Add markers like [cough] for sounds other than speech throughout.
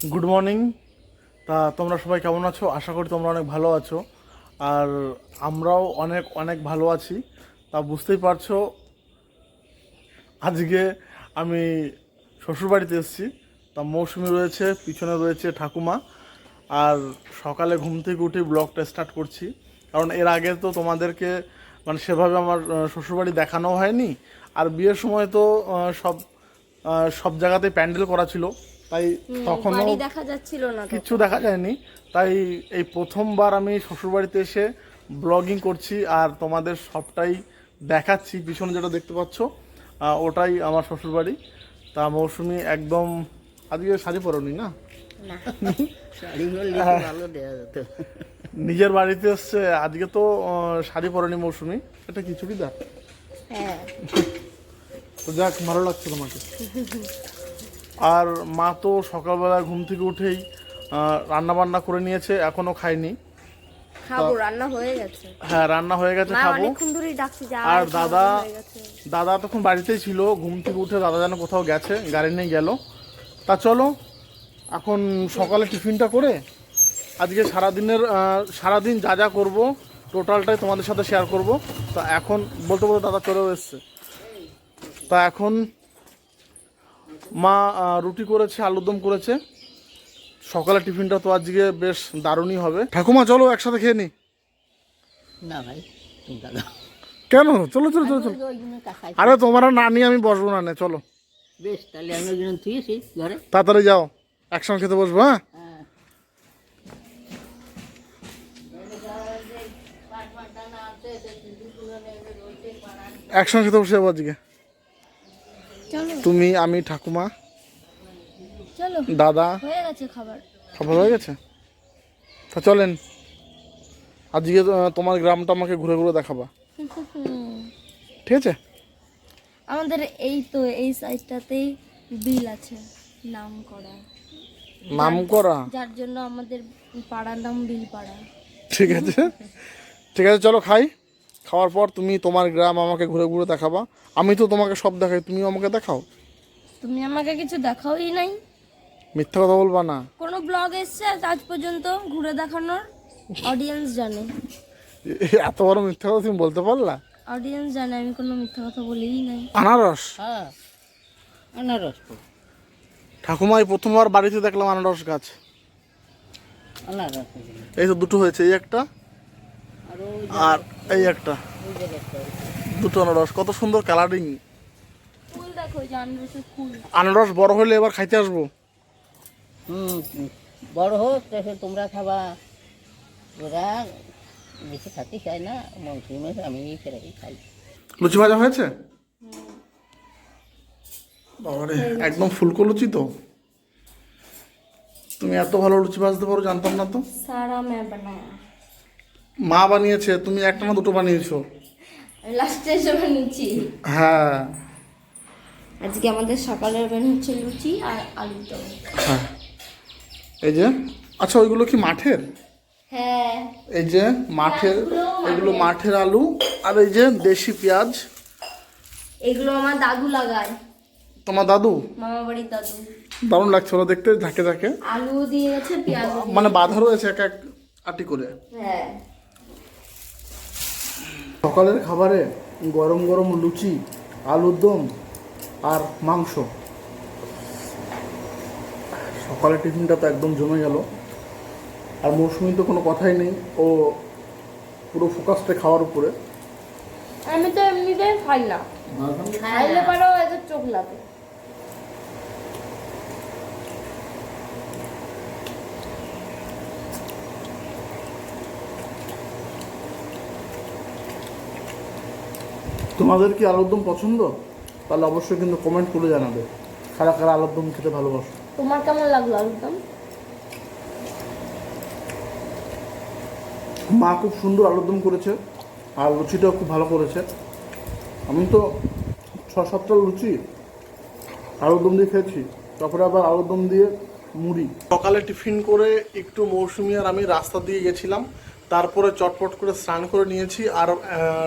Good morning তা তোমরা সবাই কেমন আছো? আশা করি তোমরা অনেক ভালো আছো। আর আমরাও অনেক অনেক ভালো আছি। তা বুঝতেই পারছ, আজকে আমি শ্বশুরবাড়িতে এসেছি। তা মৌসুমি রয়েছে, পিছনে রয়েছে ঠাকুমা। আর সকালে ঘুম থেকে উঠে ব্লগটা স্টার্ট করছি। কারণ এর আগে তো তোমাদেরকে মানে সেভাবে আমার শ্বশুরবাড়ি দেখানো হয়নি। আর বিয়ের সময় তো সব সব জায়গাতে প্যান্ডেল করা ছিল। তাই তখনও বাড়ি দেখা যাচ্ছিল না তো। কিচ্ছু দেখা যায়নি। তাই এই প্রথমবার আমি শ্বশুরবাড়িতে এসে ব্লগিং করছি আর তোমাদের সবটাই দেখাচ্ছি। পিছনে যেটা দেখতে পাচ্ছ ওটাই আমার শ্বশুরবাড়ি। তা মৌসুমি একদম আজকে শাড়ি পরনি না? যেত। নিজের বাড়িতে এসছে আজকে তো শাড়ি পরেনি মৌসুমি। এটা কি চুড়িদার? হ্যাঁ। তো যাক ভালো লাগছে তোমাকে। [laughs] আর মা তো সকালবেলা ঘুম থেকে উঠেই রান্না বান্না করে নিয়েছে এখনও খায়নি। খাব রান্না হয়ে গেছে। হ্যাঁ রান্না হয়ে গেছে খাব। আর দাদা দাদা তখন বাড়িতেই ছিল ঘুম থেকে উঠে দাদা যেন কোথাও গেছে গাড়ি নিয়ে গেল। তা চলো এখন সকালে টিফিনটা করে আজকে সারাদিনের সারাদিন যা যা করব টোটালটাই তোমাদের সাথে শেয়ার করব। তা এখন বলতে বলতে দাদা চলেও এসছে। তা এখন মা রুটি করেছে আলুর দম করেছে। সকালে টিফিনটা তো আজকে বেশ দারুণই হবে। ঠাকুমা চলো একসাথে খেয়ে নি। না ভাই তুমি কেন? চলো চলো চলো চলো। আরে তোমরা না নিয়ে আমি বসবো না নে, চলো। বেশ তাহলে আমি ঘরে। তাড়াতাড়ি যাও একসঙ্গে খেতে বসবো হ্যাঁ? হ্যাঁ। একসঙ্গে খেতে বসে যাব আজকে। তুমি আমি ঠাকুমা চলো দাদা হয়ে গেছে খাবার। খাবার হয়ে গেছে? তা চলেন আজকে তোমার গ্রামটা আমাকে ঘুরে ঘুরে দেখাবা। ঠিক আছে? আমাদের এই তো এই সাইডটাতেই বিল আছে নাম করা। নাম করা? যার জন্য আমাদের পাড়ার নাম বিল পাড়া। ঠিক আছে? ঠিক আছে চলো খাই। খাওয়ার পর তুমি তোমার গ্রাম আমাকে ঘুরে ঘুরে দেখাবা। আমি তো তোমাকে সব দেখাই তুমিও আমাকে দেখাও। তুমি আমাকে কিছু দেখাওই নাই। মিথ্যা কথা বলবা না। কোনো ব্লগ এসছে আজ পর্যন্ত ঘুরে দেখানোর? অডিয়েন্স জানে। এত বড় মিথ্যা কথা তুমি বলতে পারলা? অডিয়েন্স জানে আমি কোনো মিথ্যা কথা বলেই নাই। আনারস? হ্যাঁ আনারস তো। ঠাকুমা প্রথমবার বাড়িতে দেখলাম আনারস গাছ। আনারস এই তো দুটো হয়েছে এই একটা আর এই একটা। দুটো আনারস কত সুন্দর কালারিং ফুল দেখো আনারসের ফুল আনারস বড় হলে এবার খাইতে আসব। হুম। বড় হোক তাহলে তোমরা খাবা। ওরা বেশি খাতে চায় না মৌসুমে আমি সেটাই খাই। লুচি ভাজা হয়েছে? বাবারে একদম ফুলকো লুচি তো। তুমি এত ভালো লুচি ভাজতে পারো জানতাম না তো। সারা মে বানায়া মা বানিয়েছে তুমি একটা না দুটো বানিয়েছো? লাস্টে এসে বানিয়েছি। হ্যাঁ। আজকে আমাদের সকালের বেন হচ্ছে লুচি আর আলুর দম। হ্যাঁ। এই যে আচ্ছা ওইগুলো কি মাঠের? হ্যাঁ। এই যে মাঠের এগুলো মাঠের। আলু আর এই যে দেশি পেঁয়াজ। এগুলো আমার দাদু লাগায়। তোমার দাদু? মামা বাড়ির দাদু। দারুণ লাগছে ওরা দেখতে ঝাঁকে ঝাঁকে। আলু দিয়ে গেছে পেঁয়াজ মানে বাঁধা রয়েছে এক এক আটি করে। হ্যাঁ। সকালের খাবারে গরম গরম লুচি আলুর দম আর মাংস। সকালের টিফিনটা তো একদম জমে গেল। আর মৌসুমি তো কোনো কথাই নেই। ও পুরো ফোকাসটা খাওয়ার উপরে। আমি তো এমনিতে খাই না। খাইলে পারো এত চোখ লাগে তোমাদের কি আলুর দম পছন্দ? তাহলে অবশ্যই কিন্তু কমেন্ট করে জানাবে। কারা কারা আলুরদম খেতে ভালোবাসো। তোমার কেমন লাগল আলুর দম মা খুব সুন্দর আলুরদম করেছে আর লুচিটাও খুব ভালো করেছে। আমি তো ছ সাতটা লুচি আলুরদম দিয়ে খেয়েছি তারপরে আবার আলুরদম দিয়ে মুড়ি। সকালে টিফিন করে একটু মৌসুমি আর আমি রাস্তা দিয়ে গেছিলাম তারপরে চটপট করে স্নান করে নিয়েছি আর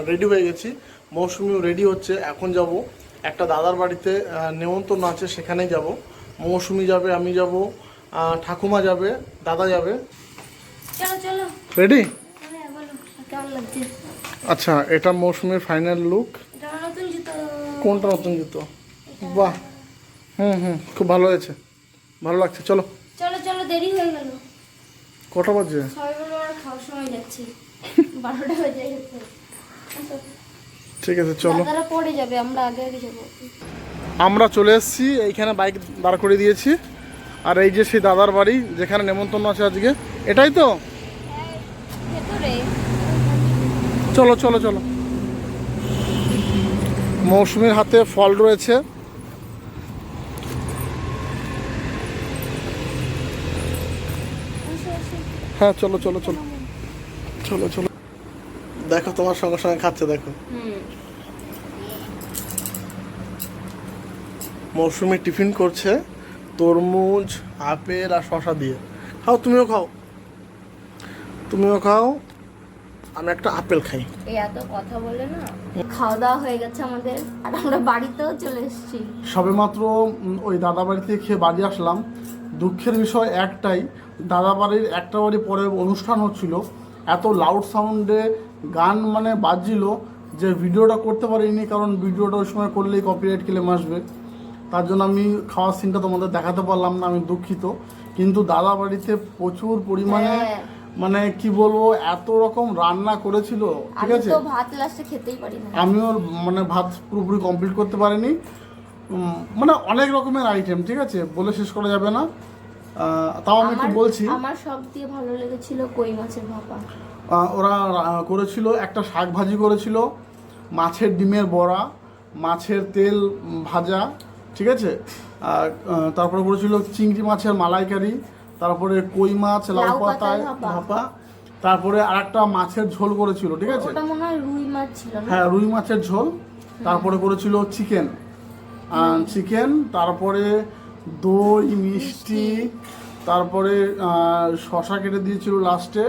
রেডি হয়ে গেছি। মৌসুমিও রেডি হচ্ছে এখন যাব। একটা দাদার বাড়িতে নেমন্তন্ন আছে সেখানেই যাব। মৌসুমি যাবে আমি যাব ঠাকুমা যাবে দাদা যাবে। রেডি হ্যাঁ আচ্ছা এটা মৌসুমীর ফাইনাল লুক কোনটা নতুন জুতো? বাহ। হুম হুম খুব ভালো হয়েছে। ভালো লাগছে চলো। চলো চলো দেরি হয়ে গেল। কটা বাজে? সময় যাচ্ছি। [laughs] বারোটা বেজে গেছে। ঠিক আছে চলো। যাবে আমরা আগে আগে যাব। আমরা চলে এসেছি এইখানে বাইক দাঁড় করে দিয়েছি। আর এই যে সেই দাদার বাড়ি যেখানে নেমন্তন্ন আছে আজকে। এটাই তো? চলো চলো চলো। মৌসুমীর হাতে ফল রয়েছে। হ্যাঁ চলো চলো চলো। চলো চলো। দেখো তোমার সঙ্গে সঙ্গে খাচ্ছে দেখো। হুম। মৌসুমি টিফিন করছে তরমুজ আপেল আর শশা দিয়ে। খাও তুমিও খাও। তুমিও খাও। আমি একটা আপেল খাই। এই এত কথা বলে না। খাওয়া দাওয়া হয়ে গেছে আমাদের। আর আমরা বাড়িতেও চলে এসেছি। সবেমাত্র উম, ওই দাদা বাড়ি থেকে খেয়ে বাড়ি আসলাম। দুঃখের বিষয় একটাই দাদা বাড়ির একটা বাড়ি পরে অনুষ্ঠান হচ্ছিল। এত লাউড সাউন্ডে গান মানে বাজছিল যে ভিডিওটা করতে পারিনি কারণ ভিডিওটা ওই সময় করলেই কপিরাইট ক্লেম আসবে। তার জন্য আমি খাওয়ার সিনটা তোমাদের দেখাতে পারলাম না আমি দুঃখিত। কিন্তু দাদা বাড়িতে প্রচুর পরিমাণে হ্যাঁ। মানে কি বলব এত রকম রান্না করেছিল ঠিক আছে? তো ভাত লাস্টে খেতেই পারি না আমিও মানে ভাত পুরোপুরি কমপ্লিট করতে পারিনি। মানে অনেক রকমের আইটেম ঠিক আছে? বলে শেষ করা যাবে না। তাও আমি একটু বলছি। আমার সব দিয়ে ভালো লেগেছিল কই মাছের ভাপা। ওরা করেছিল একটা শাক ভাজি করেছিল মাছের ডিমের বড়া মাছের তেল ভাজা ঠিক আছে? তারপরে করেছিল চিংড়ি মাছের মালাইকারি তারপরে কই মাছ লাউ পাতায় ভাপা। তারপরে আরেকটা মাছের ঝোল করেছিল ঠিক আছে? ওটা মনে হয় রুই মাছ ছিল হ্যাঁ রুই মাছের ঝোল। তারপরে করেছিল চিকেন। চিকেন তারপরে দই মিষ্টি। তারপরে শশা কেটে দিয়েছিল লাস্টে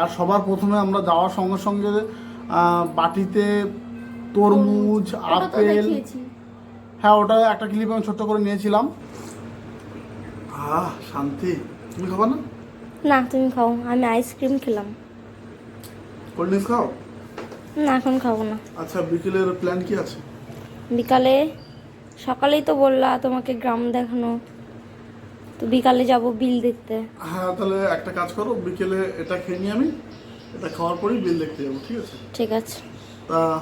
আর সবার প্রথমে আমরা যাওয়ার সঙ্গে সঙ্গে বাটিতে তরমুজ আপেল। হ্যাঁ ওটা একটা ক্লিপ আমি ছোট্ট করে নিয়েছিলাম। আহ শান্তি। তুমি খাবা না? না তুমি খাও। আমি আইসক্রিম খেলাম। কোল্ড ড্রিঙ্কস খাও? না এখন খাব না। আচ্ছা বিকেলের প্ল্যান কি আছে? বিকালে সকালেই তো বললা তোমাকে গ্রাম দেখানো। তো বিকালে যাব বিল দেখতে। হ্যাঁ তাহলে একটা কাজ করো বিকেলে এটা খেয়ে নিই আমি এটা খাওয়ার পরেই বিল দেখতে যাব ঠিক আছে? ঠিক আছে। তা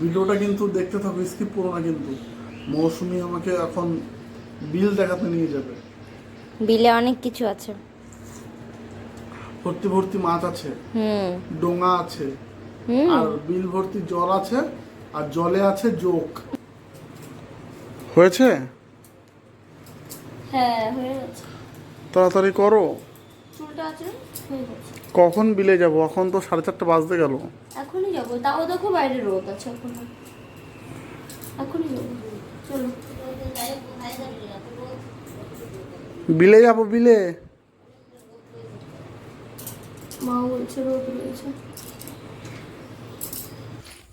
ভিডিওটা কিন্তু দেখতে থাকো স্কিপ করো না কিন্তু। মৌসুমি আমাকে এখন বিল দেখাতে নিয়ে যাবে। বিলে অনেক কিছু আছে। ভর্তি ভর্তি মাছ আছে। হুম। ডোঙা আছে। হুম। আর বিল ভর্তি জল আছে আর জলে আছে জোক। হয়েছে? হ্যাঁ হয়ে গেছে। তাড়াতাড়ি করো। কখন বিলে যাব? এখন তো সাড়ে চারটে বাজতে গেল। এখনই যাব। তাও দেখো বাইরে রোদ আছে এখন এখনই যাব। চলো। বিলে যাব বিলে?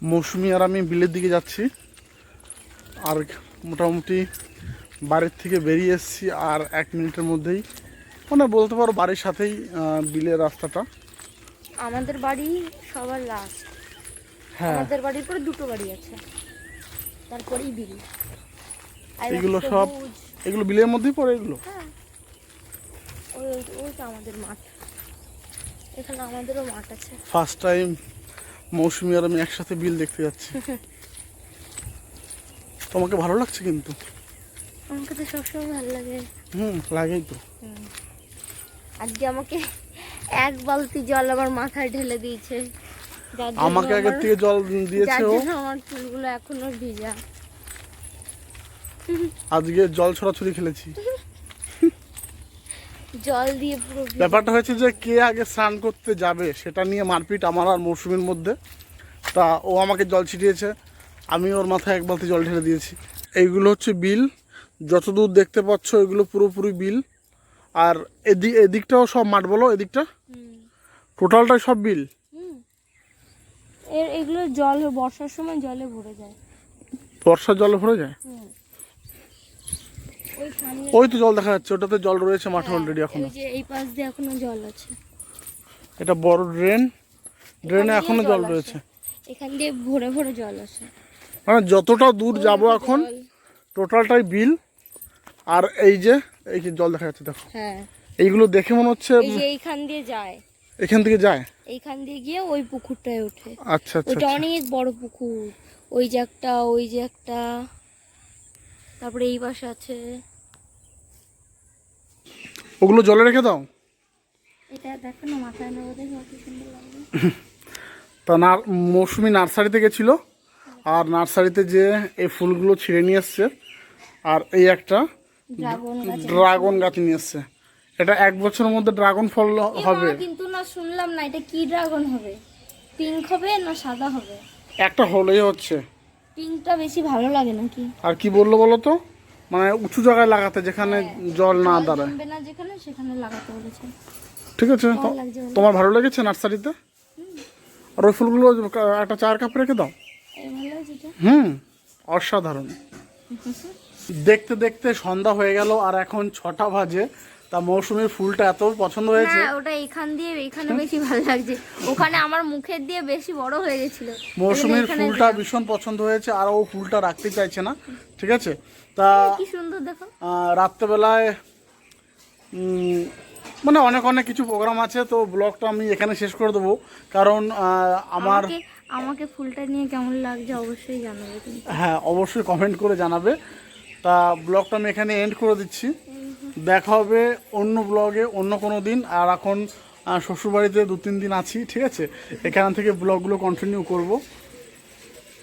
মৌসুমি আর আমি বিলের দিকে যাচ্ছি। আর মোটামুটি বাড়ির থেকে বেরিয়ে এসেছি আর এক মিনিটের মধ্যেই। মানে বলতে পারো বাড়ির সাথেই বিলের রাস্তাটা। আমাদের বাড়ি সবার লাস্ট হ্যাঁ। আমাদের বাড়ির পরে দুটো বাড়ি আছে। তারপরেই বিল। এগুলো সব এগুলো বিলের মধ্যেই পড়ে এগুলো? হ্যাঁ। আমাদের মাঠ। এখানে আমাদেরও মাঠ আছে। ফার্স্ট টাইম মৌসুমি আর আমি একসাথে বিল দেখতে যাচ্ছি। [laughs] তোমাকে ভালো লাগছে কিন্তু? আমাকে তো সবসময় ভালো লাগে। হুম লাগেই তো। আজকে আমাকে এক বালতি জল আমার মাথায় ঢেলে দিয়েছে। আমাকে আগের থেকে জল দিয়েছে ও। আমার চুলগুলো এখনও ভিজা। আজকে জল ছড়াছড়ি খেলেছি। জল দিয়ে পুরো ব্যাপারটা হয়েছে যে কে আগে স্নান করতে যাবে সেটা নিয়ে মারপিট আমার আর মৌসুমীর মধ্যে। তা ও আমাকে জল ছিটিয়েছে। আমি ওর মাথায় এক বালতি জল ঢেলে দিয়েছি। এইগুলো হচ্ছে বিল। যতদূর দেখতে পাচ্ছ এগুলো পুরোপুরি বিল। আর এদিক এদিকটাও সব মাঠ বলো এদিকটা? টোটালটাই সব বিল? এর এগুলো জল বর্ষার সময় জলে ভরে যায়। বর্ষার জলে ভরে যায়? ওই তো জল দেখা যাচ্ছে ওটাতে জল রয়েছে মাঠে অলরেডি এখনও। এই পাশ দিয়ে এখনও জল আছে। এটা বড় ড্রেন ড্রেনে এখান জল রয়েছে। এখান দিয়ে ভরে ভরে জল আসে। মানে যতটা দূর যাব এখন টোটালটাই বিল। আর এই যে এই যে জল দেখা যাচ্ছে দেখো। হ্যাঁ। এইগুলো দেখে মনে হচ্ছে এইখান দিয়ে যায়। এখান থেকে যায়? এইখান দিয়ে গিয়ে ওই পুকুরটায় ওঠে। আচ্ছা আচ্ছা ওইটা আচ্ছা। অনেক বড় পুকুর। ওই যে একটা ওই যে একটা। তারপরে এই পাশে আছে। ওগুলো জলে রেখে দাও। এটা দেখো না মাথায় নেব দেখো কি সুন্দর লাগবে তা না মৌসুমি নার্সারিতে গেছিল। আর নার্সারিতে যে এই ফুলগুলো ছিঁড়ে নিয়ে এসছে আর এই একটা ড্রাগন গাছ নিয়ে এসছে। এটা এক বছরের মধ্যে ড্রাগন ফল হবে। কিন্তু না শুনলাম না এটা কি ড্রাগন হবে? পিঙ্ক হবে না সাদা হবে? একটা হলেই হচ্ছে। পিঙ্কটা বেশি ভালো লাগে নাকি? আর কি বলল বলো তো? মানে উঁচু জায়গায় লাগাতে যেখানে জল না দাঁড়ায়। না যেখানে সেখানে লাগাতে বলেছে। ঠিক আছে। তোমার ভালো লেগেছে নার্সারিতে? আর ওই ফুলগুলো একটা চার কাপ রেখে দাও। হুম। অসাধারণ। দেখতে দেখতে সন্ধ্যা হয়ে গেল আর এখন ছটা বাজে। তা মৌসুমীর ফুলটা এত পছন্দ হয়েছে। ওটা এখান দিয়ে এখানে বেশি ভালো লাগছে। ওখানে আমার মুখের দিয়ে বেশি বড় হয়ে গেছিল। মৌসুমীর ফুলটা ভীষণ পছন্দ হয়েছে আর ও ফুলটা রাখতে চাইছে না ঠিক আছে? তা কি সুন্দর দেখো। রাত্রেবেলায় মানে অনেক অনেক কিছু প্রোগ্রাম আছে তো ব্লগটা আমি এখানে শেষ করে দেবো। কারণ আমার আমাকে ফুলটা নিয়ে কেমন লাগছে অবশ্যই জানাবে হ্যাঁ অবশ্যই কমেন্ট করে জানাবে। তা ব্লগটা আমি এখানে এন্ড করে দিচ্ছি। দেখা হবে অন্য ব্লগে অন্য কোনো দিন। আর এখন শ্বশুরবাড়িতে দু তিন দিন আছি ঠিক আছে? এখান থেকে ব্লগগুলো কন্টিনিউ করব।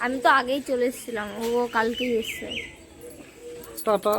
আমি তো আগেই চলে এসেছিলাম ও কালকেই এসছে। টাটা।